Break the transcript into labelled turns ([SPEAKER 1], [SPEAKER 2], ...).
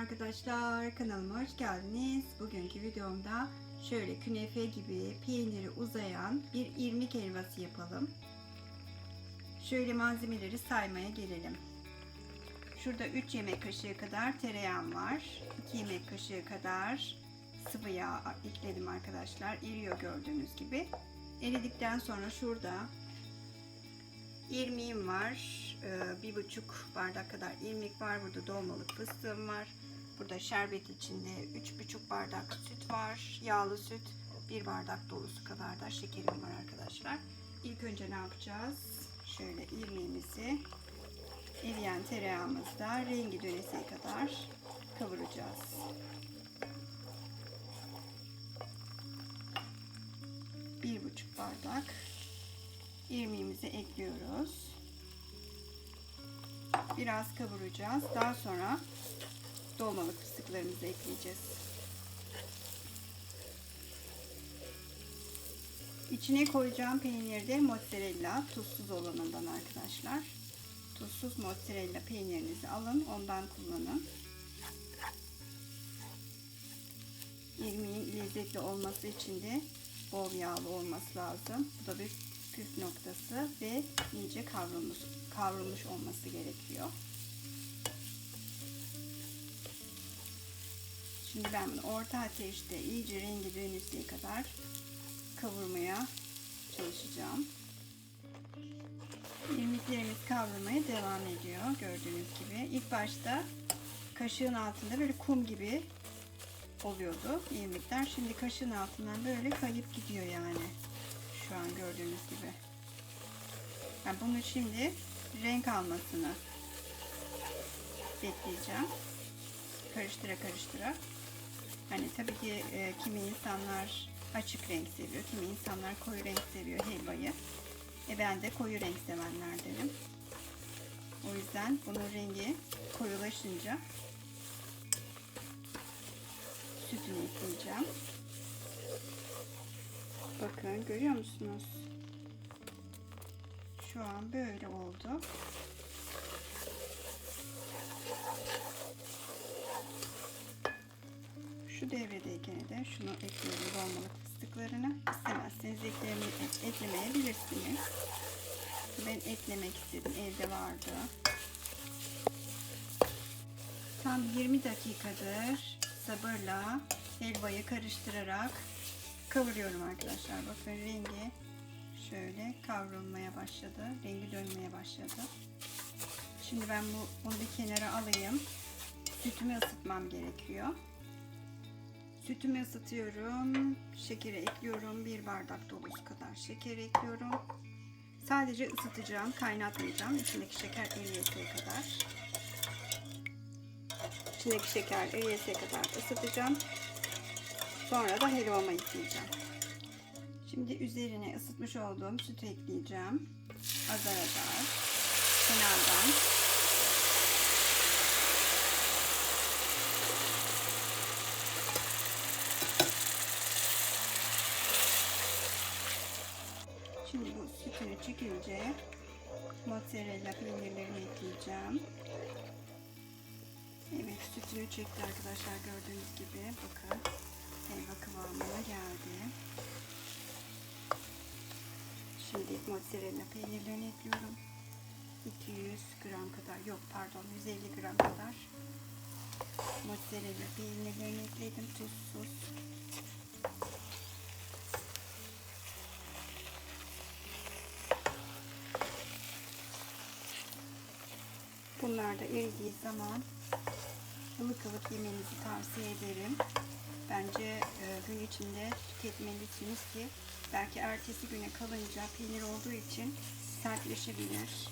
[SPEAKER 1] arkadaşlar kanalıma hoş geldiniz. Bugünkü videomda şöyle künefe gibi peyniri uzayan bir irmik helvası yapalım. Şöyle malzemeleri saymaya gelelim. Şurada 3 yemek kaşığı kadar tereyağım var. 2 yemek kaşığı kadar sıvı yağ ekledim arkadaşlar. Eriyor gördüğünüz gibi. Eridikten sonra şurada irmiğim var. Ee, bir buçuk bardak kadar irmik var. Burada dolmalık fıstığım var. Burada şerbet içinde üç buçuk bardak süt var. Yağlı süt. Bir bardak dolusu kadar da şekerim var arkadaşlar. İlk önce ne yapacağız? Şöyle irmiğimizi eriyen tereyağımızda rengi dönesiye kadar kavuracağız. Bir buçuk bardak irmiğimizi ekliyoruz. Biraz kavuracağız. Daha sonra dolmalık fıstıklarımızı ekleyeceğiz. İçine koyacağım peynir de mozzarella tuzsuz olanından arkadaşlar. Tuzsuz mozzarella peynirinizi alın, ondan kullanın. İrmiğin lezzetli olması için de bol yağlı olması lazım. Bu da bir püf noktası ve iyice kavrulmuş, kavrulmuş olması gerekiyor. Şimdi ben bunu orta ateşte iyice rengi dönünceye kadar kavurmaya çalışacağım. İrmiklerimiz kavrulmaya devam ediyor gördüğünüz gibi. İlk başta kaşığın altında böyle kum gibi oluyordu irmikler. Şimdi kaşığın altından böyle kayıp gidiyor yani. Şu an gördüğünüz gibi. Ben bunu şimdi renk almasını bekleyeceğim. Karıştıra karıştıra. Hani tabii ki e, kimi insanlar açık renk seviyor, kimi insanlar koyu renk seviyor helvayı. E ben de koyu renk sevenlerdenim. O yüzden bunun rengi koyulaşınca sütünü ekleyeceğim. Bakın görüyor musunuz? Şu an böyle oldu. Şu devredeyken de şunu ekliyorum dolmalık fıstıklarını. İstemezseniz ekleme, eklemeyebilirsiniz. Ben eklemek istedim. Evde vardı. Tam 20 dakikadır sabırla helvayı karıştırarak kavuruyorum arkadaşlar. Bakın rengi şöyle kavrulmaya başladı. Rengi dönmeye başladı. Şimdi ben bu, bunu bir kenara alayım. Sütümü ısıtmam gerekiyor. Sütümü ısıtıyorum. Şekeri ekliyorum. Bir bardak dolusu kadar şeker ekliyorum. Sadece ısıtacağım. Kaynatmayacağım. İçindeki şeker eriyesiye kadar. İçindeki şeker eriyesiye kadar ısıtacağım. Sonra da helvama ekleyeceğim. Şimdi üzerine ısıtmış olduğum sütü ekleyeceğim. Azar azar. Kenardan. Şimdi bu sütünü çekince mozzarella peynirlerimi ekleyeceğim. Evet sütünü çekti arkadaşlar gördüğünüz gibi. Bakın helva kıvamına geldi. Şimdi mozzarella peynirlerini ekliyorum. 200 gram kadar yok pardon 150 gram kadar mozzarella peynirlerini ekledim tuzsuz. Bunlar da eridiği zaman ılık ılık yemenizi tavsiye ederim. Bence e, gün içinde tüketmelisiniz ki belki ertesi güne kalınca peynir olduğu için sertleşebilir.